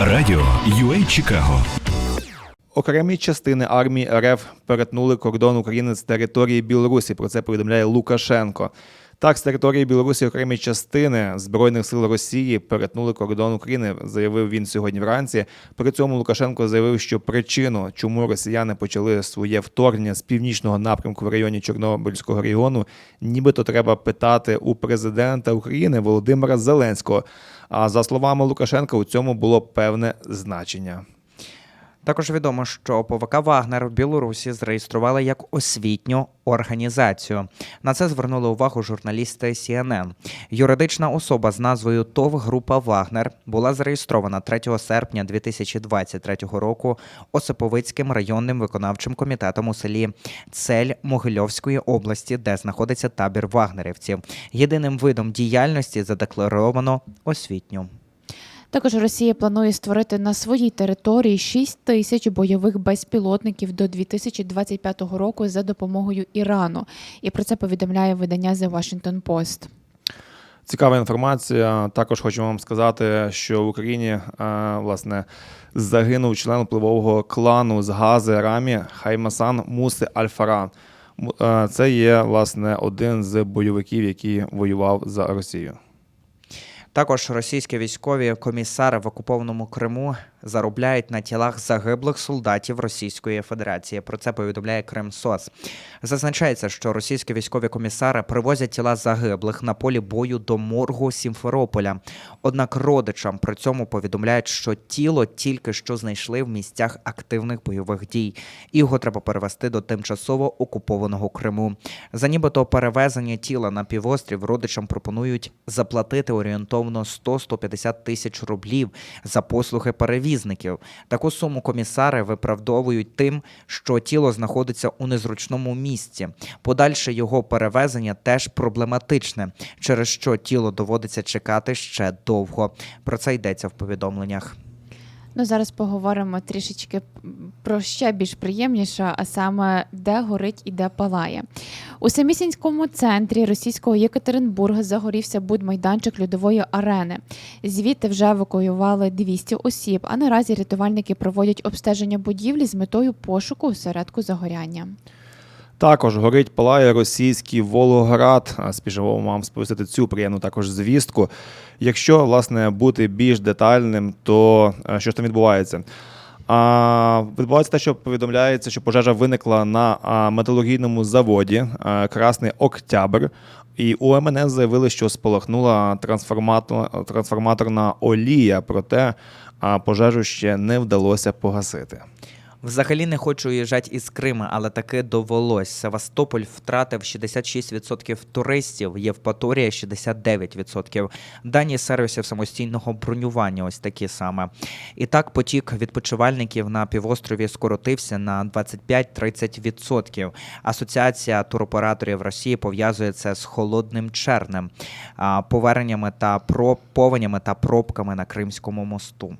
Радіо UA Чикаго Окремі частини армії РФ перетнули кордон України з території Білорусі. Про це повідомляє Лукашенко. Так, з території Білорусі окремі частини збройних сил Росії перетнули кордон України, заявив він сьогодні вранці. При цьому Лукашенко заявив, що причину, чому росіяни почали своє вторгнення з північного напрямку в районі Чорнобильського регіону, нібито треба питати у президента України Володимира Зеленського. А за словами Лукашенка, у цьому було певне значення. Також відомо, що ПВК Вагнер в Білорусі зареєстрували як освітню організацію. На це звернули увагу журналісти CNN. Юридична особа з назвою ТОВ Група Вагнер була зареєстрована 3 серпня 2023 року Осиповицьким районним виконавчим комітетом у селі Цель Могильовської області, де знаходиться табір вагнерівців. Єдиним видом діяльності задекларовано освітню. Також Росія планує створити на своїй території 6 тисяч бойових безпілотників до 2025 року за допомогою Ірану. І про це повідомляє видання The Washington Post. Цікава інформація. Також хочу вам сказати, що в Україні е, власне загинув член впливового клану з Гази Рамі Хаймасан Муси Альфаран. Е, Це є власне один з бойовиків, який воював за Росію. Також російські військові комісари в окупованому Криму заробляють на тілах загиблих солдатів Російської Федерації. Про це повідомляє Кримсоц. Зазначається, що російські військові комісари привозять тіла загиблих на полі бою до моргу Сімферополя. Однак родичам при цьому повідомляють, що тіло тільки що знайшли в місцях активних бойових дій. І його треба перевести до тимчасово окупованого Криму. За нібито перевезення тіла на півострів родичам пропонують заплатити орієнтовно 100-150 тисяч рублів за послуги перевізників. Таку суму комісари виправдовують тим, що тіло знаходиться у незручному місці. Подальше його перевезення теж проблематичне, через що тіло доводиться чекати ще довго. Про це йдеться в повідомленнях. Ну зараз поговоримо трішечки про ще більш приємніше, а саме де горить і де палає. У самісінському центрі російського Єкатеринбурга загорівся будмайданчик льодової арени. Звідти вже евакуювали 200 осіб, а наразі рятувальники проводять обстеження будівлі з метою пошуку осередку загоряння. Також горить палає російський Волгоград. А, вам сповістити цю приємну також звістку. Якщо власне бути більш детальним, то е, що ж там відбувається? А, відбувається те, що повідомляється, що пожежа виникла на металургійному заводі Красний Октябрь. І у МНС заявили, що спалахнула трансформатор, трансформаторна олія, проте пожежу ще не вдалося погасити. Взагалі не хочу уїжджати із Крима, але таки довелось. Севастополь втратив 66% туристів, Євпаторія 69%. Дані сервісів самостійного бронювання ось такі саме. І так потік відпочивальників на півострові скоротився на 25-30%. Асоціація туроператорів Росії пов'язує це з холодним чернем, поверненнями та про повенями та пробками на Кримському мосту.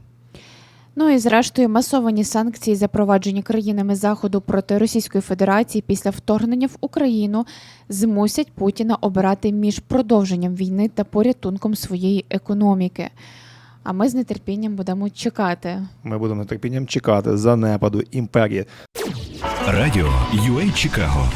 Ну і зрештою масовані санкції, запроваджені країнами Заходу проти Російської Федерації після вторгнення в Україну, змусять Путіна обирати між продовженням війни та порятунком своєї економіки. А ми з нетерпінням будемо чекати. Ми будемо нетерпінням чекати занепаду імперії. Радіо UA Чикаго